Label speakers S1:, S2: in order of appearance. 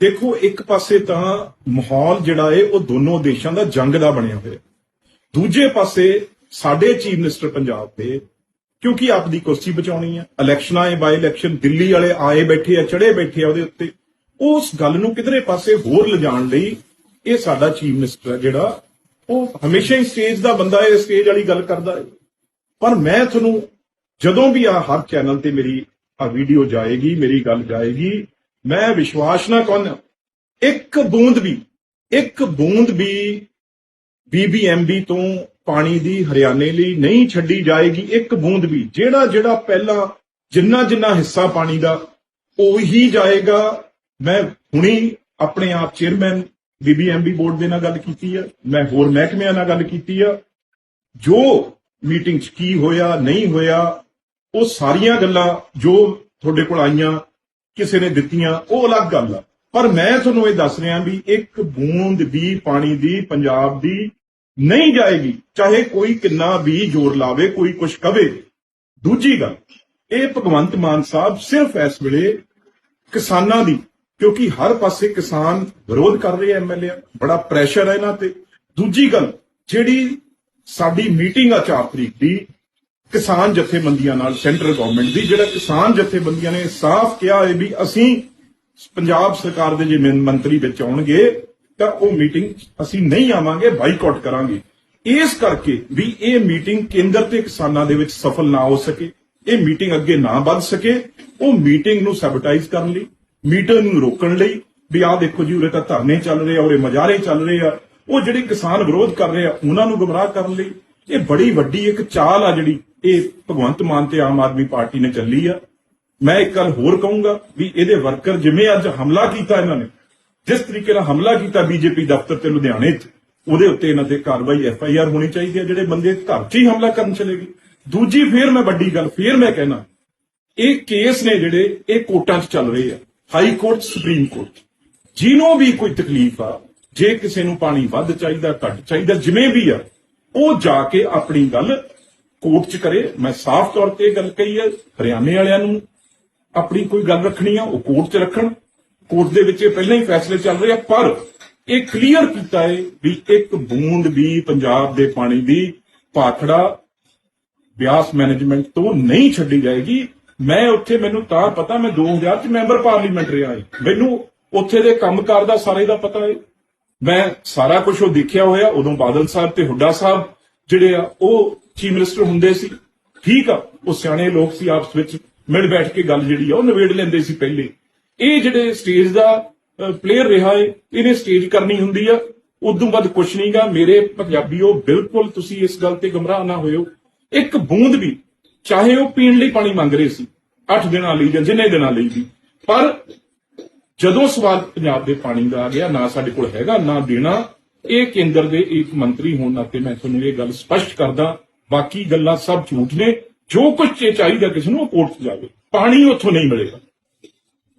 S1: ਦੇਖੋ, ਇੱਕ ਪਾਸੇ ਤਾਂ ਮਾਹੌਲ ਜਿਹੜਾ ਏ, ਉਹ ਦੋਨੋਂ ਦੇਸ਼ਾਂ ਦਾ ਜੰਗ ਦਾ ਬਣਿਆ ਹੋਇਆ। ਦੂਜੇ ਪਾਸੇ ਸਾਡੇ ਚੀਫ ਮਿਨਿਸਟਰ ਪੰਜਾਬ ਦੇ, ਕਿਉਂਕਿ ਆਪਦੀ ਕੁਰਸੀ ਬਚਾਉਣੀ ਆ, ਇਲੈਕਸ਼ਨਾਂ ਆਏ, ਬਾਈ ਇਲੈਕਸ਼ਨ, ਦਿੱਲੀ ਵਾਲੇ ਆਏ ਬੈਠੇ ਆ ਚੜੇ ਬੈਠੇ ਆ ਉਹਦੇ ਉੱਤੇ। ਉਸ ਗੱਲ ਨੂੰ ਕਿਧਰੇ ਪਾਸੇ ਹੋਰ ਲਿਜਾਣ ਲਈ ਇਹ ਸਾਡਾ ਚੀਫ ਮਿਨਿਸਟਰ ਹੈ ਜਿਹੜਾ, ਉਹ ਹਮੇਸ਼ਾ ਹੀ ਸਟੇਜ ਦਾ ਬੰਦਾ ਹੈ ਸਟੇਜ ਵਾਲੀ ਗੱਲ ਕਰਦਾ ਹੈ ਪਰ ਮੈਂ ਤੁਹਾਨੂੰ ਜਦੋਂ ਵੀ ਆ ਹਰ ਚੈਨਲ ਤੇ ਮੇਰੀ ਆ ਵੀਡੀਓ ਜਾਏਗੀ, ਮੇਰੀ ਗੱਲ ਜਾਏਗੀ ਮੈਂ ਵਿਸ਼ਵਾਸ ਨਾ ਕਰਨ। ਇੱਕ ਬੂੰਦ ਵੀ, ਇੱਕ ਬੂੰਦ ਵੀ ਬੀਬੀਐਮਬੀ ਤੋਂ ਪਾਣੀ ਦੀ ਹਰਿਆਣੇ ਲਈ ਨਹੀਂ ਛੱਡੀ ਜਾਏਗੀ। ਇੱਕ ਬੂੰਦ ਵੀ, ਜਿਹੜਾ ਜਿਹੜਾ ਪਹਿਲਾਂ ਜਿੰਨਾ ਜਿੰਨਾ ਹਿੱਸਾ ਪਾਣੀ ਦਾ, ਉਹੀ ਜਾਏਗਾ। ਮੈਂ ਹੁਣੀ ਆਪਣੇ ਆਪ ਚੇਅਰਮੈਨ ਬੀਬੀਐਮਬੀ ਬੋਰਡ ਦੇ ਨਾਲ ਗੱਲ ਕੀਤੀ ਆ, ਮੈਂ ਹੋਰ ਮਹਿਕਮਿਆਂ ਨਾਲ ਗੱਲ ਕੀਤੀ ਆ। ਜੋ ਮੀਟਿੰਗ 'ਚ ਕੀ ਹੋਇਆ, ਨਹੀਂ ਹੋਇਆ, ਉਹ ਸਾਰੀਆਂ ਗੱਲਾਂ ਜੋ ਤੁਹਾਡੇ ਕੋਲ ਆਈਆਂ ਕਿਸੇ ਨੇ ਦਿੱਤੀਆਂ, ਉਹ ਅਲੱਗ ਗੱਲ ਆ। ਪਰ ਮੈਂ ਤੁਹਾਨੂੰ ਇਹ ਦੱਸ ਰਿਹਾ ਵੀ ਇੱਕ ਬੂੰਦ ਵੀ ਪਾਣੀ ਦੀ, ਪੰਜਾਬ ਦੀ ਨਹੀਂ ਜਾਏਗੀ, ਚਾਹੇ ਕੋਈ ਕਿੰਨਾ ਵੀ ਜ਼ੋਰ ਲਾਵੇ, ਕੋਈ ਕੁਝ ਕਵੇ। ਦੂਜੀ ਗੱਲ, ਇਹ ਭਗਵੰਤ ਮਾਨ ਸਾਹਿਬ ਸਿਰਫ ਇਸ ਵੇਲੇ ਕਿਸਾਨਾਂ ਦੀ, ਕਿਉਂਕਿ ਹਰ ਪਾਸੇ ਕਿਸਾਨ ਵਿਰੋਧ ਕਰ ਰਹੇ ਐਮਐਲਏ ਬੜਾ ਪ੍ਰੈਸ਼ਰ ਹੈ ਇਹਨਾਂ ਤੇ। ਦੂਜੀ ਗੱਲ, ਜਿਹੜੀ ਸਾਡੀ ਮੀਟਿੰਗ ਆ 4 ਤਰੀਕ ਦੀ ਕਿਸਾਨ ਜਥੇਬੰਦੀਆਂ ਨਾਲ ਸੈਂਟਰ ਗਵਰਨਮੈਂਟ ਦੀ, ਜਿਹੜਾ ਕਿਸਾਨ ਜਥੇਬੰਦੀਆਂ ਨੇ ਸਾਫ਼ ਕਿਹਾ ਹੈ ਵੀ ਅਸੀਂ ਪੰਜਾਬ ਸਰਕਾਰ ਦੇ ਜੇ ਮੰਤਰੀ ਵਿੱਚ ਆਉਣਗੇ, ਤਾਂ ਉਹ ਮੀਟਿੰਗ ਅਸੀਂ ਨਹੀਂ ਆਵਾਂਗੇ ਬਾਈਕਾਟ ਕਰਾਂਗੇ। ਇਸ ਕਰਕੇ ਵੀ ਇਹ ਮੀਟਿੰਗ ਕੇਂਦਰ ਤੇ ਕਿਸਾਨਾਂ ਦੇ ਵਿੱਚ ਸਫਲ ਨਾ ਹੋ ਸਕੇ, ਇਹ ਮੀਟਿੰਗ ਅੱਗੇ ਨਾ ਵੱਧ ਸਕੇ, ਉਹ ਮੀਟਿੰਗ ਨੂੰ ਸੈਬੋਟਾਈਜ਼ ਕਰਨ ਲਈ ਮੀਟਿੰਗ ਨੂੰ ਰੋਕਣ ਲਈ, ਵੀ ਆਹ ਦੇਖੋ ਜੀ, ਉਰੇ ਤਾਂ ਧਰਨੇ ਚੱਲ ਰਹੇ ਆ, ਉਰੇ ਮਜਾਰੇ ਚੱਲ ਰਹੇ ਆ, ਉਹ ਜਿਹੜੇ ਕਿਸਾਨ ਵਿਰੋਧ ਕਰ ਰਹੇ ਆ, ਉਹਨਾਂ ਨੂੰ ਗੁੰਮਰਾਹ ਕਰਨ ਲਈ, ਇਹ ਬੜੀ ਵੱਡੀ ਇੱਕ ਚਾਲ ਆ ਜਿਹੜੀ ਇਹ ਭਗਵੰਤ ਮਾਨ ਤੇ ਆਮ ਆਦਮੀ ਪਾਰਟੀ ਨੇ ਚੱਲੀ ਆ। ਮੈਂ ਇੱਕ ਗੱਲ ਹੋਰ ਕਹੂੰਗਾ ਵੀ ਇਹਦੇ ਵਰਕਰ ਜਿਵੇਂ ਅੱਜ ਹਮਲਾ ਕੀਤਾ ਇਹਨਾਂ ਨੇ, ਜਿਸ ਤਰੀਕੇ ਨਾਲ ਹਮਲਾ ਕੀਤਾ ਬੀਜੇਪੀ ਦਫ਼ਤਰ ਤੇ ਲੁਧਿਆਣੇ 'ਚ, ਉਹਦੇ ਉੱਤੇ ਇਹਨਾਂ ਤੇ ਕਾਰਵਾਈ ਐਫ ਆਈ ਆਰ ਹੋਣੀ ਚਾਹੀਦੀ ਹੈ, ਜਿਹੜੇ ਬੰਦੇ ਘਰ 'ਚ ਹੀ ਹਮਲਾ ਕਰਨ ਚਲੇ ਗਏ ਦੂਜੀ ਫੇਰ ਮੈਂ ਵੱਡੀ ਗੱਲ ਫੇਰ ਮੈਂ ਕਹਿਣਾ, ਇਹ ਕੇਸ ਨੇ ਜਿਹੜੇ ਇਹ ਕੋਰਟਾਂ 'ਚ ਚੱਲ ਰਹੇ ਆ, ਹਾਈ ਕੋਰਟ, ਸੁਪਰੀਮ ਕੋਰਟ ਜਿਹਨੂੰ ਵੀ ਕੋਈ ਤਕਲੀਫ ਆ, ਜੇ ਕਿਸੇ ਨੂੰ ਪਾਣੀ ਵੱਧ ਚਾਹੀਦਾ, ਘੱਟ ਚਾਹੀਦਾ, ਜਿਵੇਂ ਵੀ ਆ, ਉਹ ਜਾ ਕੇ ਆਪਣੀ ਗੱਲ ਕੋਰਟ 'ਚ ਕਰੇ, ਮੈਂ ਸਾਫ਼ ਤੌਰ ਤੇ ਇਹ ਗੱਲ ਕਹੀ ਹੈ, ਹਰਿਆਣੇ ਵਾਲਿਆਂ ਨੂੰ ਆਪਣੀ ਕੋਈ ਗੱਲ ਰੱਖਣੀ ਆ, ਉਹ ਕੋਰਟ 'ਚ ਰੱਖਣ। ਕੋਰਟ ਦੇ ਵਿੱਚ ਇਹ ਪਹਿਲਾਂ ਹੀ ਫੈਸਲੇ ਚੱਲ ਰਹੇ ਆ, ਪਰ ਇਹ ਕਲੀਅਰ ਕੀਤਾ ਹੈ ਵੀ ਇੱਕ ਬੂੰਦ ਵੀ ਪੰਜਾਬ ਦੇ ਪਾਣੀ ਦੀ ਪਾਖੜਾ ਬਿਆਸ ਮੈਨੇਜਮੈਂਟ ਤੋਂ ਨਹੀਂ ਛੱਡੀ ਜਾਏਗੀ। ਮੈਂ ਉੱਥੇ, ਮੈਨੂੰ ਤਾਂ ਪਤਾ, ਮੈਂ 2000 ਚ ਮੈਂਬਰ ਪਾਰਲੀਮੈਂਟ ਰਿਹਾ ਹਾਂ। ਮੈਨੂੰ ਉੱਥੇ ਦੇ ਕੰਮਕਾਰ ਦਾ ਸਾਰੇ ਦਾ ਪਤਾ ਹੈ। ਮੈਂ ਸਾਰਾ ਕੁਝ ਉਹ ਦੇਖਿਆ ਹੋਇਆ, ਉਦੋਂ ਬਾਦਲ ਸਾਹਿਬ ਤੇ ਹੁੱਡਾ ਸਾਹਿਬ ਜਿਹੜੇ ਆ, ਉਹ ਚੀਫ ਮਿਨਿਸਟਰ ਹੁੰਦੇ ਸੀ। ਠੀਕ ਆ, ਉਹ ਸਿਆਣੇ ਲੋਕ ਸੀ ਆਪਸ ਵਿੱਚ, ਮਿਲ ਬੈਠ ਕੇ ਗੱਲ ਜਿਹੜੀ ਆ, ਉਹ ਨਿਬੇੜ ਲੈਂਦੇ ਸੀ ਪਹਿਲੇ। ਇਹ ਜਿਹੜੇ ਸਟੇਜ ਦਾ ਪਲੇਅਰ ਰਿਹਾ ਏ, ਇਹਨੇ ਸਟੇਜ ਕਰਨੀ ਹੁੰਦੀ ਆ। ਉਦੋਂ ਬਾਅਦ ਕੁਝ ਨਹੀਂਗਾ ਮੇਰੇ ਪੰਜਾਬੀਓ, ਬਿਲਕੁਲ ਤੁਸੀਂ ਇਸ ਗੱਲ ਤੇ ਗਮਰਾਹ ਨਾ ਹੋਇਓ। ਇੱਕ ਬੂੰਦ ਵੀ, ਚਾਹੇ ਉਹ ਪੀਣ ਲਈ ਪਾਣੀ ਮੰਗ ਰਹੇ ਸੀ 8 ਦਿਨਾਂ ਲਈ ਜਾਂ ਜਿੰਨੇ ਦਿਨਾਂ ਲਈ ਵੀ। ਪਰ ਜਦੋਂ ਸਵਾਲ ਪੰਜਾਬ ਦੇ ਪਾਣੀ ਦਾ ਆ ਗਿਆ, ਨਾ ਸਾਡੇ ਕੋਲ ਹੈਗਾ, ਨਾ ਦੇਣਾ, ਇਹ ਕੇਂਦਰ ਦੇ ਇੱਕ ਮੰਤਰੀ ਹੋਣ ਨਾਤੇ ਮੈਂ ਤੁਹਾਨੂੰ ਇਹ ਗੱਲ ਸਪਸ਼ਟ ਕਰਦਾ ਬਾਕੀ ਗੱਲਾਂ ਸਭ ਝੂਠ ਨੇ। ਜੋ ਕੁਝ ਚਾਹੀਦਾ ਕਿਸੇ ਨੂੰ ਉਹ ਕੋਰਟ 'ਚ ਜਾਵੇ। ਪਾਣੀ ਉੱਥੋਂ ਨਹੀਂ ਮਿਲੇਗਾ।